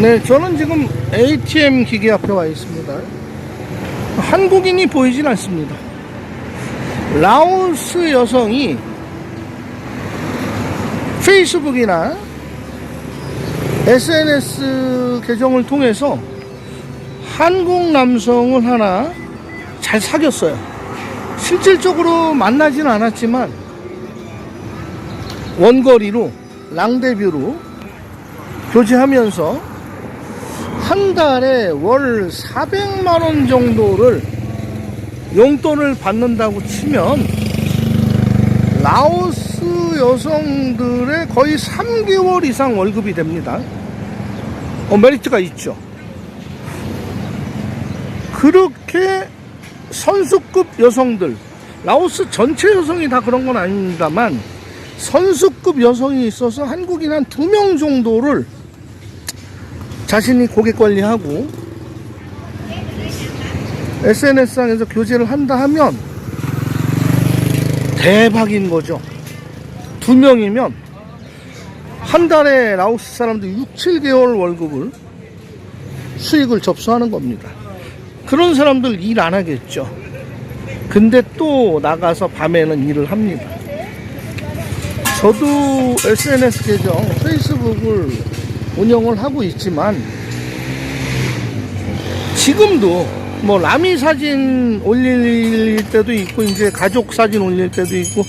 네, 저는 지금 ATM 기계 앞에 와 있습니다. 한국인이 보이진 않습니다. 라오스 여성이 페이스북이나 SNS 계정을 통해서 한국 남성을 하나 잘 사귀었어요. 실질적으로 만나진 않았지만 원거리로 랑데뷰로 교제하면서 한 달에 월 400만 원 정도를 용돈을 받는다고 치면 라오스 여성들의 거의 3개월 이상 월급이 됩니다. 어, 메리트가 있죠. 그렇게 선수급 여성들, 라오스 전체 여성이 다 그런 건 아닙니다만 선수급 여성이 있어서 한국인 한 두 명 정도를 자신이 고객 관리하고 SNS상에서 교제를 한다 하면 대박인 거죠. 두 명이면 한 달에 라오스 사람들 6, 7개월 월급을 수익을 접수하는 겁니다. 그런 사람들 일 안 하겠죠. 근데 또 나가서 밤에는 일을 합니다. 저도 SNS 계정 페이스북을 운영을 하고 있지만 지금도 뭐 라미 사진 올릴 때도 있고 이제 가족 사진 올릴 때도 있고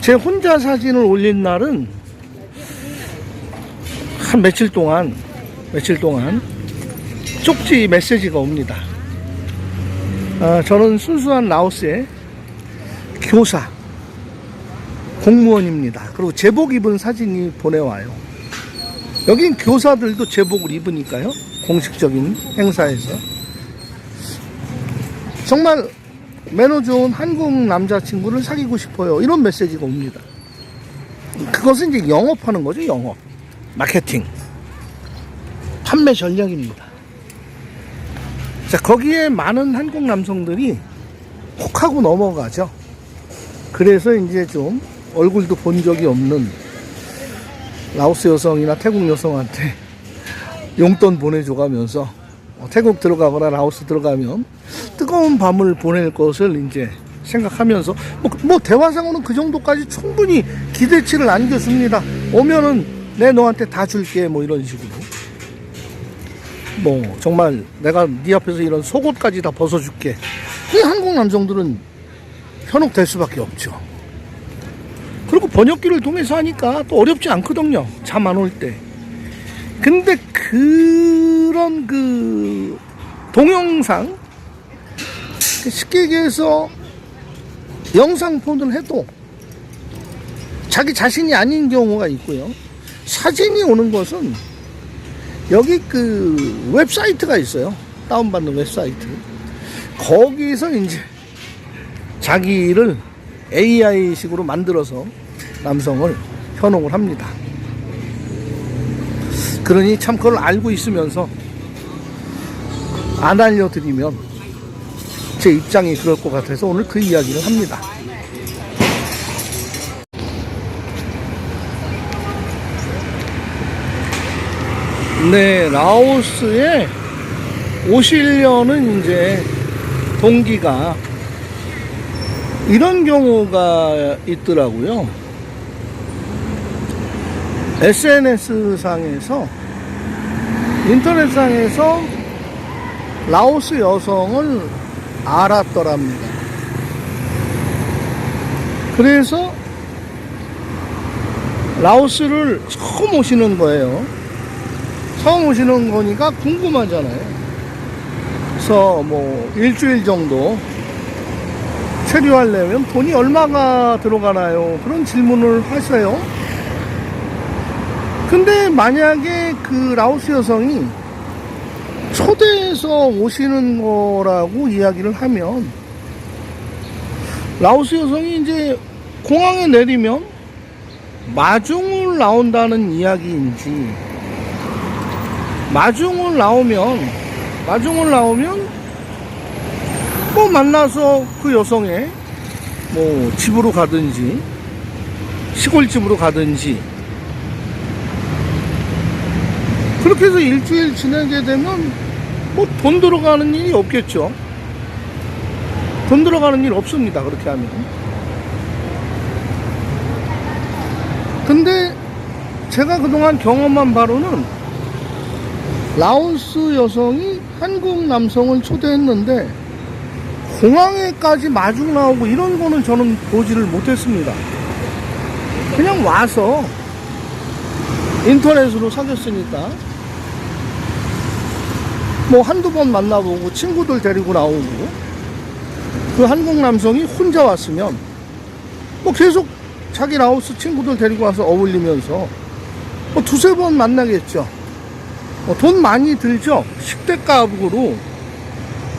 제 혼자 사진을 올린 날은 한 며칠 동안 며칠 동안 쪽지 메시지가 옵니다. 아, 저는 순수한 라오스의 교사 공무원입니다. 그리고 제복 입은 사진이 보내와요. 여긴 교사들도 제복을 입으니까요. 공식적인 행사에서. 정말 매너 좋은 한국 남자친구를 사귀고 싶어요. 이런 메시지가 옵니다. 그것은 이제 영업하는 거죠, 영업. 마케팅. 판매 전략입니다. 자, 거기에 많은 한국 남성들이 혹하고 넘어가죠. 그래서 이제 좀 얼굴도 본 적이 없는 라오스 여성이나 태국 여성한테 용돈 보내줘가면서 어, 태국 들어가거나 라오스 들어가면 뜨거운 밤을 보낼 것을 이제 생각하면서 뭐, 뭐 대화상으로는 그 정도까지 충분히 기대치를 안겨줍니다. 오면은 내 너한테 다 줄게 뭐 이런 식으로 뭐 정말 내가 네 앞에서 이런 속옷까지 다 벗어줄게. 이 한국 남성들은 현혹될 수밖에 없죠. 그리고 번역기를 통해서 하니까 또 어렵지 않거든요. 잠 안 올 때. 근데 그런 그 동영상 쉽게 얘기해서 영상 폰을 해도 자기 자신이 아닌 경우가 있고요. 사진이 오는 것은 여기 그 웹사이트가 있어요. 다운받는 웹사이트. 거기서 이제 자기를 AI식으로 만들어서 남성을 현혹을 합니다. 그러니 참 그걸 알고 있으면서 안 알려드리면 제 입장이 그럴 것 같아서 오늘 그 이야기를 합니다. 네, 라오스에 오시려는 이제 동기가 이런 경우가 있더라고요. SNS 상에서 인터넷 상에서 라오스 여성을 알았더랍니다. 그래서 라오스를 처음 오시는 거예요. 처음 오시는 거니까 궁금하잖아요. 그래서 뭐 일주일 정도 체류하려면 돈이 얼마가 들어가나요? 그런 질문을 하세요. 근데 만약에 그 라오스 여성이 초대해서 오시는 거라고 이야기를 하면 라오스 여성이 이제 공항에 내리면 마중을 나온다는 이야기인지 마중을 나오면 마중을 나오면 뭐 만나서 그 여성의 뭐 집으로 가든지 시골집으로 가든지 그렇게 해서 일주일 지내게 되면 뭐 돈 들어가는 일이 없겠죠. 돈 들어가는 일 없습니다. 그렇게 하면. 근데 제가 그동안 경험한 바로는 라오스 여성이 한국 남성을 초대했는데 공항에까지 마중 나오고 이런 거는 저는 보지를 못했습니다. 그냥 와서 인터넷으로 사귀었으니까 뭐 한두 번 만나보고 친구들 데리고 나오고 그 한국 남성이 혼자 왔으면 뭐 계속 자기 라오스 친구들 데리고 와서 어울리면서 뭐 두세 번 만나겠죠. 어, 돈 많이 들죠? 식대값으로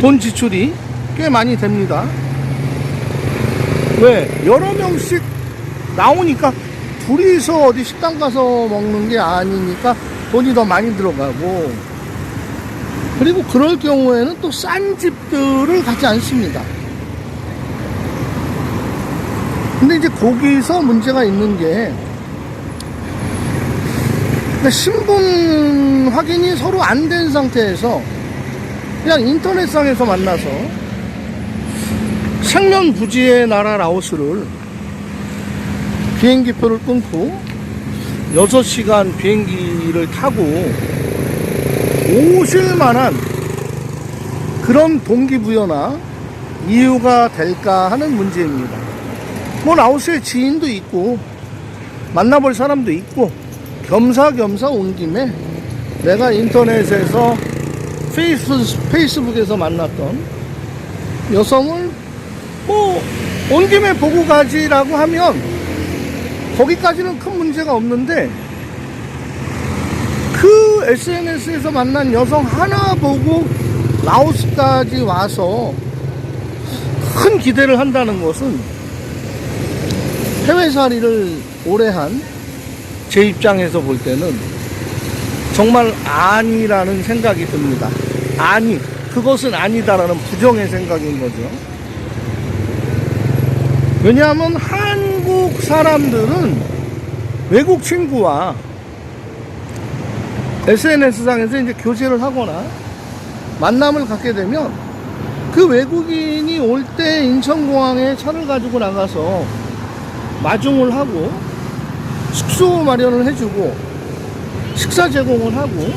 돈 지출이 꽤 많이 됩니다. 왜? 여러 명씩 나오니까 둘이서 어디 식당 가서 먹는 게 아니니까 돈이 더 많이 들어가고 그리고 그럴 경우에는 또 싼 집들을 가지 않습니다. 근데 이제 거기서 문제가 있는 게 그러니까 신분 확인이 서로 안 된 상태에서 그냥 인터넷상에서 만나서 생면부지의 나라 라오스를 비행기표를 끊고 6시간 비행기를 타고 오실 만한 그런 동기부여나 이유가 될까 하는 문제입니다. 뭐 라오스에 지인도 있고 만나볼 사람도 있고 겸사겸사 온 김에 내가 인터넷에서 페이스, 페이스북에서 만났던 여성을 뭐 온 김에 보고 가지라고 하면 거기까지는 큰 문제가 없는데 그 SNS에서 만난 여성 하나 보고 라오스까지 와서 큰 기대를 한다는 것은 해외살이를 오래 한 제 입장에서 볼 때는 정말 아니라는 생각이 듭니다. 아니, 그것은 아니다라는 부정의 생각인 거죠. 왜냐하면 한국 사람들은 외국 친구와 SNS상에서 이제 교제를 하거나 만남을 갖게 되면 그 외국인이 올 때 인천공항에 차를 가지고 나가서 마중을 하고 숙소 마련을 해주고 식사 제공을 하고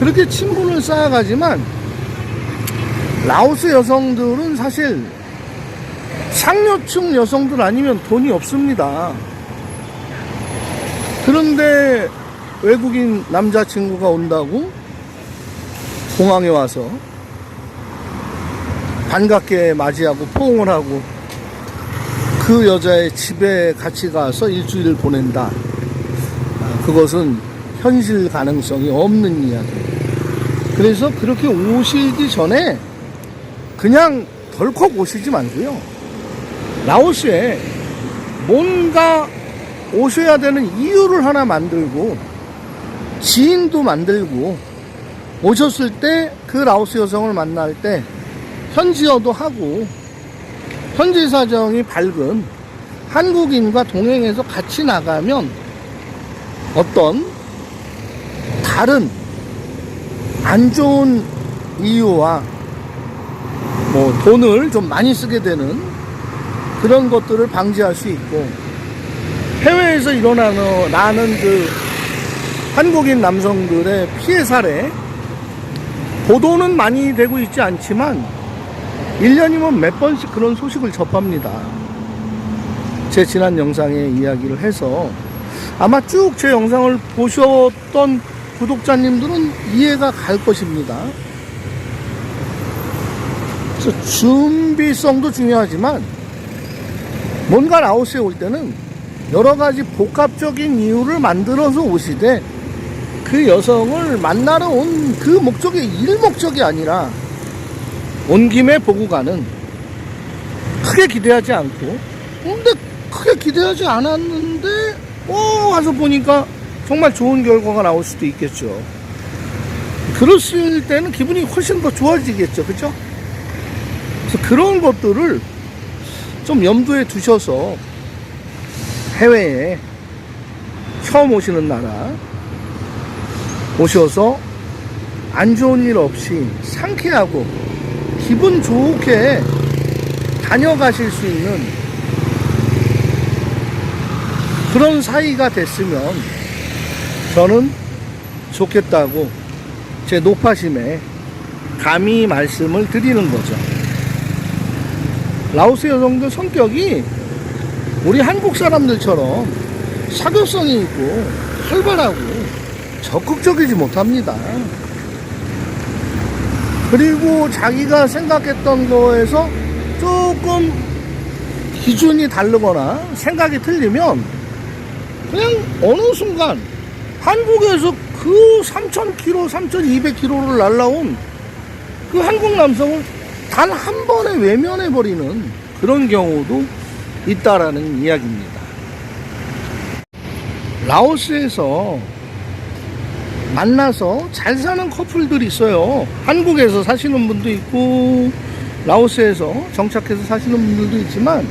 그렇게 친분을 쌓아가지만 라오스 여성들은 사실 상류층 여성들 아니면 돈이 없습니다. 그런데 외국인 남자친구가 온다고 공항에 와서 반갑게 맞이하고 포옹을 하고 그 여자의 집에 같이 가서 일주일을 보낸다. 아, 그것은 현실 가능성이 없는 이야기. 그래서 그렇게 오시기 전에 그냥 덜컥 오시지 말고요. 라오스에 뭔가 오셔야 되는 이유를 하나 만들고 지인도 만들고 오셨을 때 그 라오스 여성을 만날 때 현지어도 하고 현지 사정이 밝은 한국인과 동행해서 같이 나가면 어떤 다른 안 좋은 이유와 뭐 돈을 좀 많이 쓰게 되는 그런 것들을 방지할 수 있고 해외에서 일어나는 나는 그 한국인 남성들의 피해 사례 보도는 많이 되고 있지 않지만 1년이면 몇 번씩 그런 소식을 접합니다. 제 지난 영상에 이야기를 해서 아마 쭉 제 영상을 보셨던 구독자님들은 이해가 갈 것입니다. 준비성도 중요하지만 뭔가 라오스에 올 때는 여러 가지 복합적인 이유를 만들어서 오시되 그 여성을 만나러 온 그 목적이 일 목적이 아니라 온 김에 보고 가는 크게 기대하지 않고 근데 크게 기대하지 않았는데 어 와서 보니까 정말 좋은 결과가 나올 수도 있겠죠. 그랬을 때는 기분이 훨씬 더 좋아지겠죠. 그죠 그래서 그런 것들을 좀 염두에 두셔서 해외에 처음 오시는 나라 오셔서 안 좋은 일 없이 상쾌하고 기분 좋게 다녀가실 수 있는 그런 사이가 됐으면 저는 좋겠다고 제 높아심에 감히 말씀을 드리는 거죠. 라오스 여성들 성격이 우리 한국 사람들처럼 사교성이 있고 활발하고 적극적이지 못합니다. 그리고 자기가 생각했던 거에서 조금 기준이 다르거나 생각이 틀리면 그냥 어느 순간 한국에서 그 3,000km, 3,200km를 날라온 그 한국 남성을 단 한 번에 외면해버리는 그런 경우도 있다라는 이야기입니다. 라오스에서 만나서 잘 사는 커플들이 있어요. 한국에서 사시는 분도 있고, 라오스에서 정착해서 사시는 분들도 있지만,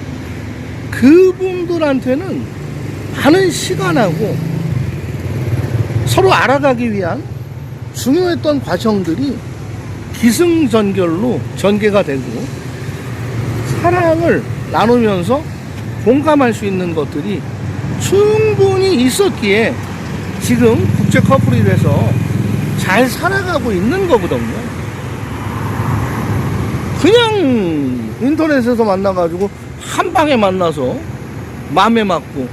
그분들한테는 많은 시간하고 서로 알아가기 위한 중요했던 과정들이 기승전결로 전개가 되고, 사랑을 나누면서 공감할 수 있는 것들이 충분히 있었기에 지금 국제 커플이 돼서 잘 살아가고 있는 거거든요. 그냥 인터넷에서 만나가지고 한 방에 만나서 맘에 맞고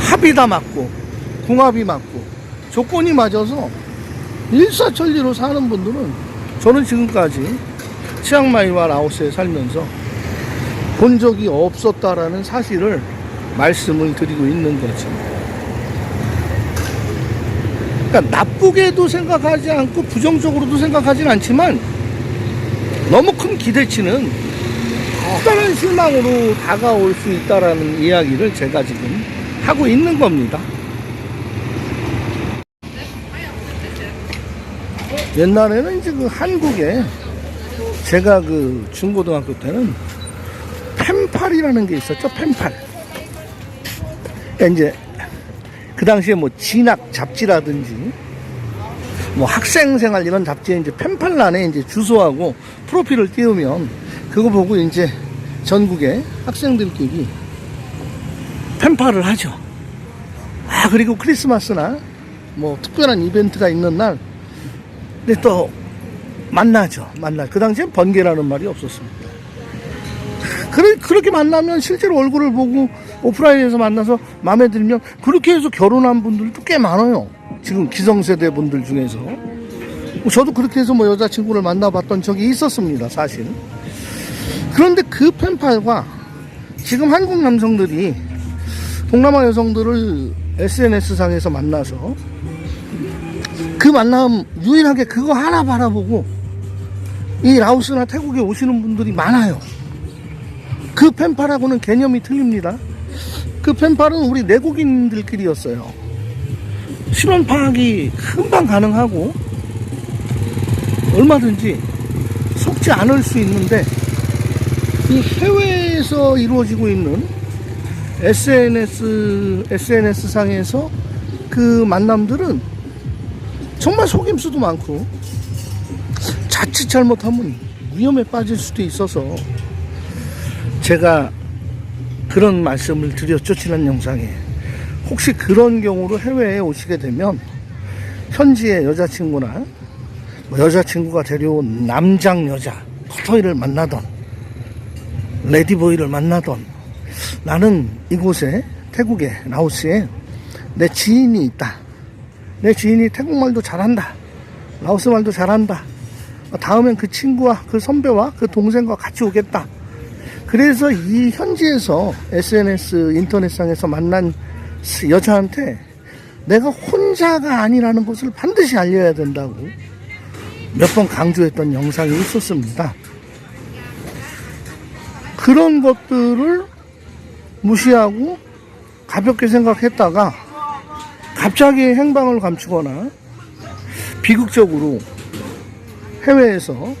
합의다 맞고 궁합이 맞고 조건이 맞아서 일사천리로 사는 분들은 저는 지금까지 치앙마이와 라오스에 살면서 본 적이 없었다라는 사실을 말씀을 드리고 있는 거죠. 그러니까 나쁘게도 생각하지 않고 부정적으로도 생각하진 않지만 너무 큰 기대치는 커다란 실망으로 다가올 수 있다라는 이야기를 제가 지금 하고 있는 겁니다. 옛날에는 이제 그 한국에 제가 그 중고등학교 때는 펜팔이라는 게 있었죠. 펜팔. 그러니까 이제 그 당시에 뭐 진학 잡지라든지 뭐 학생 생활 이런 잡지에 이제 펜팔란에 이제 주소하고 프로필을 띄우면 그거 보고 이제 전국의 학생들끼리 펜팔을 하죠. 아 그리고 크리스마스나 뭐 특별한 이벤트가 있는 날 근데 또 만나죠. 만나. 그 당시엔 번개라는 말이 없었습니다. 그래, 그렇게 만나면 실제로 얼굴을 보고 오프라인에서 만나서 마음에 들면 그렇게 해서 결혼한 분들도 꽤 많아요. 지금 기성세대 분들 중에서. 저도 그렇게 해서 뭐 여자친구를 만나봤던 적이 있었습니다, 사실. 그런데 그 펜팔과 지금 한국 남성들이 동남아 여성들을 SNS상에서 만나서 그 만남 유일하게 그거 하나 바라보고 이 라오스나 태국에 오시는 분들이 많아요. 그 펜팔하고는 개념이 틀립니다. 그 펜팔은 우리 내국인들끼리였어요. 실온 파악이 금방 가능하고 얼마든지 속지 않을 수 있는데 이 해외에서 이루어지고 있는 SNS SNS 상에서 그 만남들은 정말 속임수도 많고 자칫 잘못하면 위험에 빠질 수도 있어서 제가 그런 말씀을 드렸죠 지난 영상에. 혹시 그런 경우로 해외에 오시게 되면 현지의 여자친구나 뭐 여자친구가 데려온 남장 여자 커터이를 만나던 레디보이를 만나던 나는 이곳에 태국에 라오스에 내 지인이 있다. 내 지인이 태국말도 잘한다. 라오스 말도 잘한다. 다음엔 그 친구와 그 선배와 그 동생과 같이 오겠다 그래서 이 현지에서 SNS 인터넷상에서 만난 여자한테 내가 혼자가 아니라는 것을 반드시 알려야 된다고 몇 번 강조했던 영상이 있었습니다. 그런 것들을 무시하고 가볍게 생각했다가 갑자기 행방을 감추거나 비극적으로 해외에서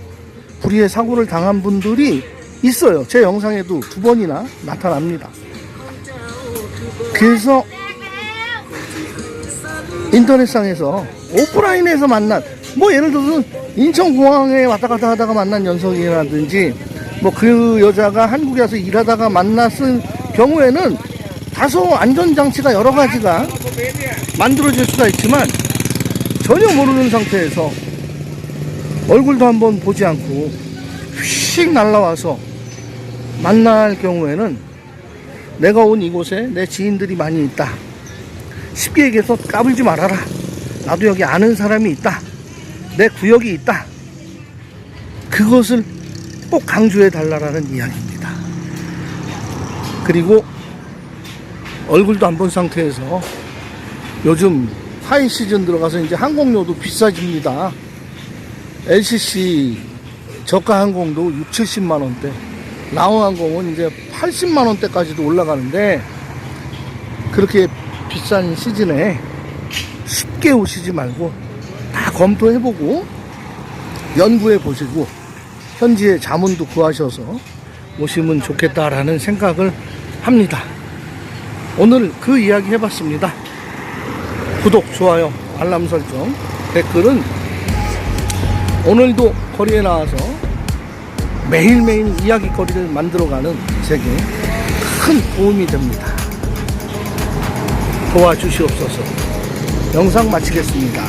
불의의 사고를 당한 분들이 있어요. 제 영상에도 두 번이나 나타납니다. 그래서 인터넷상에서 오프라인에서 만난 뭐 예를 들어서 인천공항에 왔다 갔다 하다가 만난 연석이라든지 뭐 그 여자가 한국에 와서 일하다가 만났을 경우에는 다소 안전장치가 여러 가지가 만들어질 수가 있지만 전혀 모르는 상태에서 얼굴도 한번 보지 않고 휙 날라와서 만날 경우에는 내가 온 이곳에 내 지인들이 많이 있다. 쉽게 얘기해서 까불지 말아라. 나도 여기 아는 사람이 있다. 내 구역이 있다. 그것을 꼭 강조해 달라라는 이야기입니다. 그리고 얼굴도 안 본 상태에서 요즘 하이 시즌 들어가서 이제 항공료도 비싸집니다. LCC 저가 항공도 6, 70만 원대, 라운 항공은 이제 80만 원대까지도 올라가는데 그렇게 비싼 시즌에 쉽게 오시지 말고 다 검토해보고 연구해 보시고 현지에 자문도 구하셔서 오시면 좋겠다라는 생각을 합니다. 오늘 그 이야기 해봤습니다. 구독, 좋아요, 알람 설정, 댓글은 오늘도 거리에 나와서 매일매일 이야기거리를 만들어가는 제게 큰 도움이 됩니다. 도와주시옵소서. 영상 마치겠습니다.